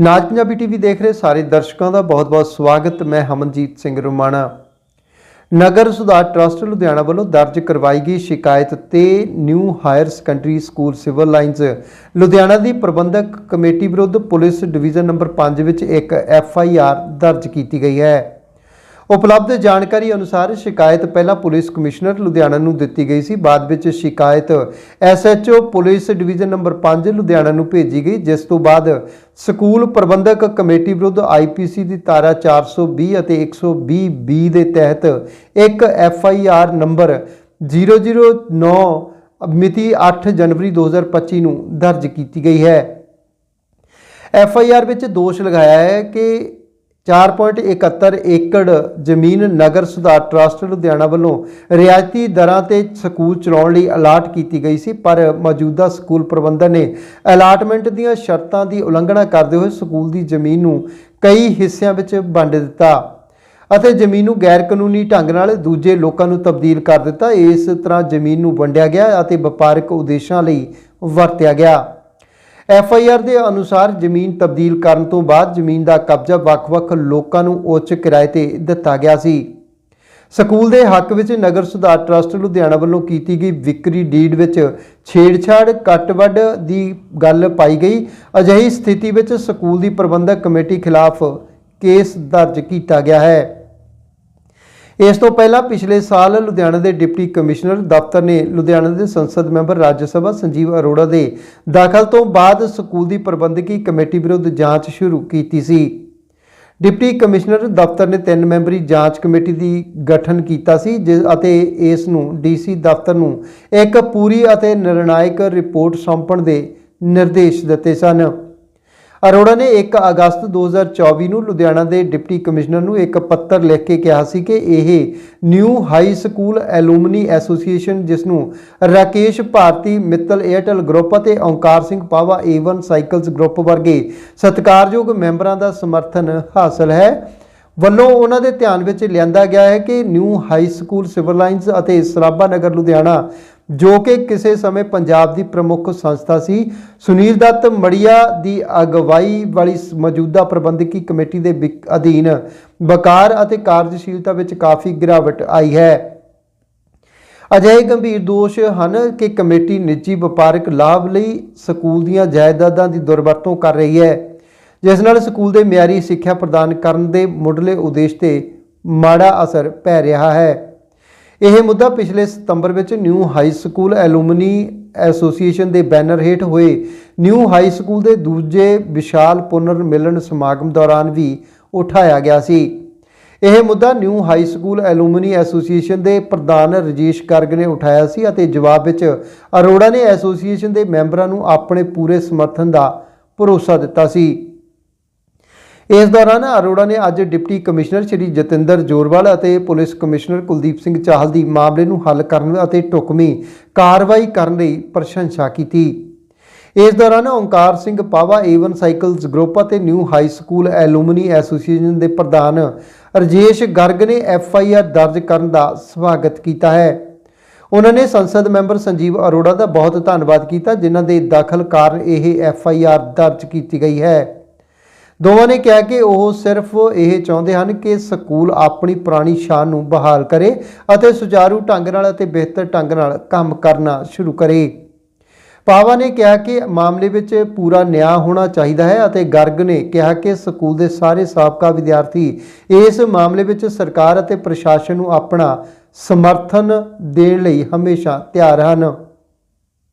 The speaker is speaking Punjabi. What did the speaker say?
ਨਾਜ ਪੰਜਾਬੀ ਟੀਵੀ ਦੇਖ ਰਹੇ ਸਾਰੇ ਦਰਸ਼ਕਾਂ ਦਾ ਬਹੁਤ-ਬਹੁਤ ਸਵਾਗਤ। ਮੈਂ ਹਮਨਜੀਤ ਸਿੰਘ ਰੁਮਾਣਾ। ਨਗਰ ਸੁਧਾਰ ਟਰਸਟ ਲੁਧਿਆਣਾ ਵੱਲੋਂ ਦਰਜ ਕਰਵਾਈ ਗਈ ਸ਼ਿਕਾਇਤ ਤੇ new higher secondary school civil lines Ludhiana ਦੀ ਪ੍ਰਬੰਧਕ ਕਮੇਟੀ ਵਿਰੁੱਧ ਪੁਲਿਸ ਡਿਵੀਜ਼ਨ ਨੰਬਰ 5 ਵਿੱਚ ਇੱਕ ਐਫ ਆਈ ਆਰ ਦਰਜ ਕੀਤੀ ਗਈ ਹੈ। ਉਪਲਬਧ ਜਾਣਕਾਰੀ ਅਨੁਸਾਰ ਸ਼ਿਕਾਇਤ ਪਹਿਲਾਂ ਪੁਲਿਸ ਕਮਿਸ਼ਨਰ ਲੁਧਿਆਣਾ ਨੂੰ ਦਿੱਤੀ ਗਈ ਸੀ, ਬਾਅਦ ਵਿੱਚ ਸ਼ਿਕਾਇਤ SHO police division number 5 Ludhiana ਨੂੰ ਭੇਜੀ ਗਈ, ਜਿਸ ਤੋਂ ਬਾਅਦ ਸਕੂਲ ਪ੍ਰਬੰਧਕ ਕਮੇਟੀ ਵਿਰੁੱਧ ਆਈਪੀਸੀ ਦੀ ਧਾਰਾ 420 ਅਤੇ 120 ਬੀ ਦੇ ਤਹਿਤ ਇੱਕ ਐਫਆਈਆਰ ਨੰਬਰ 009 ਮਿਤੀ 8 ਜਨਵਰੀ 2025 ਨੂੰ ਦਰਜ ਕੀਤੀ ਗਈ ਹੈ। ਐਫ ਆਈ ਆਰ ਵਿੱਚ ਦੋਸ਼ ਲਗਾਇਆ ਹੈ ਕਿ 4.71 ਏਕੜ ਜ਼ਮੀਨ ਨਗਰ ਸੁਧਾਰ ਟਰਸਟ ਲੁਧਿਆਣਾ ਵੱਲੋਂ ਰਿਆਇਤੀ ਦਰਾਂ ਤੇ ਸਕੂਲ ਚਲਾਉਣ ਲਈ ਅਲਾਟ ਕੀਤੀ ਗਈ ਸੀ, ਪਰ ਮੌਜੂਦਾ ਸਕੂਲ ਪ੍ਰਬੰਧਨ ਨੇ ਅਲਾਟਮੈਂਟ ਦੀਆਂ ਸ਼ਰਤਾਂ ਦੀ ਉਲੰਘਣਾ ਕਰਦੇ ਹੋਏ ਸਕੂਲ ਦੀ ਜ਼ਮੀਨ ਨੂੰ ਕਈ ਹਿੱਸਿਆਂ ਵਿੱਚ ਵੰਡ ਦਿੱਤਾ ਅਤੇ ਜ਼ਮੀਨ ਨੂੰ ਗੈਰ ਕਾਨੂੰਨੀ ਢੰਗ ਨਾਲ ਦੂਜੇ ਲੋਕਾਂ ਨੂੰ ਤਬਦੀਲ ਕਰ ਦਿੱਤਾ। ਇਸ ਤਰ੍ਹਾਂ ਜ਼ਮੀਨ ਨੂੰ ਵੰਡਿਆ ਗਿਆ ਅਤੇ ਵਪਾਰਕ ਉਦੇਸ਼ਾਂ ਲਈ ਵਰਤਿਆ ਗਿਆ। ਐਫ ਆਈ ਆਰ ਦੇ ਅਨੁਸਾਰ ਜ਼ਮੀਨ ਤਬਦੀਲ ਕਰਨ ਤੋਂ ਬਾਅਦ ਜ਼ਮੀਨ ਦਾ ਕਬਜ਼ਾ ਵੱਖ-ਵੱਖ ਲੋਕਾਂ ਨੂੰ ਉੱਚ ਕਿਰਾਏ ਤੇ ਦਿੱਤਾ ਗਿਆ ਸੀ। ਸਕੂਲ ਦੇ ਹੱਕ ਵਿੱਚ ਨਗਰ ਸੁਧਾਰ ਟਰਸਟ ਲੁਧਿਆਣਾ ਵੱਲੋਂ ਕੀਤੀ ਗਈ ਵਿਕਰੀ ਡੀਡ ਵਿੱਚ ਛੇੜਛਾੜ ਕੱਟਵੱਡ ਦੀ ਗੱਲ ਪਾਈ ਗਈ। ਅਜਿਹੀ ਸਥਿਤੀ ਵਿੱਚ ਸਕੂਲ ਦੀ ਪ੍ਰਬੰਧਕ ਕਮੇਟੀ ਖਿਲਾਫ ਕੇਸ ਦਰਜ ਕੀਤਾ ਗਿਆ ਹੈ। ਇਸ ਤੋਂ ਪਹਿਲਾਂ ਪਿਛਲੇ ਸਾਲ ਲੁਧਿਆਣਾ ਦੇ ਡਿਪਟੀ ਕਮਿਸ਼ਨਰ ਦਫ਼ਤਰ ਨੇ ਲੁਧਿਆਣਾ ਦੇ ਸੰਸਦ ਮੈਂਬਰ ਰਾਜ ਸਭਾ ਸੰਜੀਵ ਅਰੋੜਾ ਦੇ ਦਾਖਲ ਤੋਂ ਬਾਅਦ ਸਕੂਲ ਦੀ ਪ੍ਰਬੰਧਕੀ ਕਮੇਟੀ ਵਿਰੁੱਧ ਜਾਂਚ ਸ਼ੁਰੂ ਕੀਤੀ ਸੀ। ਡਿਪਟੀ ਕਮਿਸ਼ਨਰ ਦਫ਼ਤਰ ਨੇ ਤਿੰਨ ਮੈਂਬਰੀ ਜਾਂਚ ਕਮੇਟੀ ਦੀ ਗਠਨ ਕੀਤਾ ਸੀ ਜਿ- ਅਤੇ ਇਸ ਨੂੰ ਡੀਸੀ ਦਫ਼ਤਰ ਨੂੰ ਇੱਕ ਪੂਰੀ ਅਤੇ ਨਿਰਣਾਇਕ ਰਿਪੋਰਟ ਸੌਂਪਣ ਦੇ ਨਿਰਦੇਸ਼ ਦਿੱਤੇ ਸਨ। ਅਰੋੜਾ ਨੇ 1 ਅਗਸਤ 2024 ਨੂੰ ਲੁਧਿਆਣਾ ਦੇ ਡਿਪਟੀ ਕਮਿਸ਼ਨਰ ਨੂੰ ਇੱਕ ਪੱਤਰ ਲਿਖ ਕੇ ਕਿਹਾ ਸੀ ਕਿ ਇਹ new high school alumni association, ਜਿਸ ਨੂੰ ਰਾਕੇਸ਼ ਭਾਰਤੀ ਮਿੱਤਲ ਏਅਰਟੈਲ ਗਰੁੱਪ ਅਤੇ Onkar Singh Pahwa A1 cycles group ਵਰਗੇ ਸਤਿਕਾਰਯੋਗ ਮੈਂਬਰਾਂ ਦਾ ਸਮਰਥਨ ਹਾਸਲ ਹੈ। ਵੱਲੋਂ ਉਹਨਾਂ ਦੇ ਧਿਆਨ ਵਿੱਚ ਲਿਆਂਦਾ ਗਿਆ ਹੈ ਕਿ new high school civil lines ਅਤੇ ਸਰਾਭਾ ਨਗਰ ਲੁਧਿਆਣਾ ਜੋ ਕਿ ਕਿਸੇ ਸਮੇਂ ਪੰਜਾਬ ਦੀ ਪ੍ਰਮੁੱਖ ਸੰਸਥਾ ਸੀ। ਸੁਨੀਲ ਦੱਤ ਮੜੀਆ ਦੀ ਅਗਵਾਈ ਵਾਲੀ ਮੌਜੂਦਾ ਪ੍ਰਬੰਧਕੀ ਕਮੇਟੀ ਦੇ ਵਿਕ- ਅਧੀਨ ਵਕਾਰ ਅਤੇ ਕਾਰਜਸ਼ੀਲਤਾ ਵਿੱਚ ਕਾਫੀ ਗਿਰਾਵਟ ਆਈ ਹੈ। ਅਜਿਹੇ ਗੰਭੀਰ ਦੋਸ਼ ਹਨ ਕਿ ਕਮੇਟੀ ਨਿੱਜੀ ਵਪਾਰਕ ਲਾਭ ਲਈ ਸਕੂਲ ਦੀਆਂ ਜਾਇਦਾਦਾਂ ਦੀ ਦੁਰਵਰਤੋਂ ਕਰ ਰਹੀ ਹੈ, ਜਿਸ ਨਾਲ ਸਕੂਲ ਦੇ ਮਿਆਰੀ ਸਿੱਖਿਆ ਪ੍ਰਦਾਨ ਕਰਨ ਦੇ ਮੁੱਢਲੇ ਉਦੇਸ਼ ਤੇ ਮਾੜਾ ਅਸਰ ਪੈ ਰਿਹਾ ਹੈ। ਇਹ ਮੁੱਦਾ ਪਿਛਲੇ ਸਤੰਬਰ ਵਿੱਚ new high school alumni association ਦੇ ਬੈਨਰ ਹੇਠ ਹੋਏ। ਨਿਊ ਹਾਈ ਸਕੂਲ ਦੇ ਦੂਜੇ ਵਿਸ਼ਾਲ ਪੁਨਰ ਮਿਲਨ ਸਮਾਗਮ ਦੌਰਾਨ ਵੀ ਉਠਾਇਆ ਗਿਆ ਸੀ। ਇਹ ਮੁੱਦਾ new high school alumni association ਦੇ ਪ੍ਰਧਾਨ ਰਜੇਸ਼ ਗਰਗ ਨੇ ਉਠਾਇਆ ਸੀ ਅਤੇ ਜਵਾਬ ਵਿੱਚ ਅਰੋੜਾ ਨੇ ਐਸੋਸੀਏਸ਼ਨ ਦੇ ਮੈਂਬਰਾਂ ਨੂੰ ਆਪਣੇ ਪੂਰੇ ਸਮਰਥਨ ਦਾ ਭਰੋਸਾ ਦਿੱਤਾ ਸੀ। ਇਸ ਦੌਰਾਨ ਅਰੋੜਾ ਨੇ ਅੱਜ ਡਿਪਟੀ ਕਮਿਸ਼ਨਰ ਸ਼੍ਰੀ ਜਤਿੰਦਰ ਜੋਰਵਾਲ ਅਤੇ ਪੁਲਿਸ ਕਮਿਸ਼ਨਰ ਕੁਲਦੀਪ ਸਿੰਘ ਚਾਹਲ ਦੀ ਮਾਮਲੇ ਨੂੰ ਹੱਲ ਕਰਨ ਅਤੇ ਢੁਕਵੀਂ ਕਾਰਵਾਈ ਕਰਨ ਲਈ ਪ੍ਰਸ਼ੰਸਾ ਕੀਤੀ। ਇਸ ਦੌਰਾਨ Onkar Singh Pawa Avon cycles group ਅਤੇ new high school alumni association ਦੇ ਪ੍ਰਧਾਨ ਰਜੇਸ਼ ਗਰਗ ਨੇ ਐਫ ਆਈ ਆਰ ਦਰਜ ਕਰਨ ਦਾ ਸਵਾਗਤ ਕੀਤਾ ਹੈ। ਉਹਨਾਂ ਨੇ ਸੰਸਦ ਮੈਂਬਰ ਸੰਜੀਵ ਅਰੋੜਾ ਦਾ ਬਹੁਤ ਧੰਨਵਾਦ ਕੀਤਾ, ਜਿਨ੍ਹਾਂ ਦੇ ਦਾਖਲ ਕਾਰਨ ਇਹ ਐਫ ਆਈ ਆਰ ਦਰਜ ਕੀਤੀ ਗਈ ਹੈ। ਦੋਵਾਂ ਨੇ ਕਿਹਾ ਕਿ ਉਹ ਸਿਰਫ ਇਹ ਚਾਹੁੰਦੇ ਹਨ ਕਿ ਸਕੂਲ ਆਪਣੀ ਪੁਰਾਣੀ ਸ਼ਾਨ ਨੂੰ ਬਹਾਲ ਕਰੇ ਅਤੇ ਸੁਚਾਰੂ ਢੰਗ ਨਾਲ ਅਤੇ ਬਿਹਤਰ ਢੰਗ ਨਾਲ ਕੰਮ ਕਰਨਾ ਸ਼ੁਰੂ ਕਰੇ। ਪਾਵਾ ਨੇ ਕਿਹਾ ਕਿ ਮਾਮਲੇ ਵਿੱਚ ਪੂਰਾ ਨਿਆਂ ਹੋਣਾ ਚਾਹੀਦਾ ਹੈ ਅਤੇ ਗਰਗ ਨੇ ਕਿਹਾ ਕਿ ਸਕੂਲ ਦੇ ਸਾਰੇ ਸਾਬਕਾ ਵਿਦਿਆਰਥੀ ਇਸ ਮਾਮਲੇ ਵਿੱਚ ਸਰਕਾਰ ਅਤੇ ਪ੍ਰਸ਼ਾਸਨ ਨੂੰ ਆਪਣਾ ਸਮਰਥਨ ਦੇਣ ਲਈ ਹਮੇਸ਼ਾ ਤਿਆਰ ਹਨ।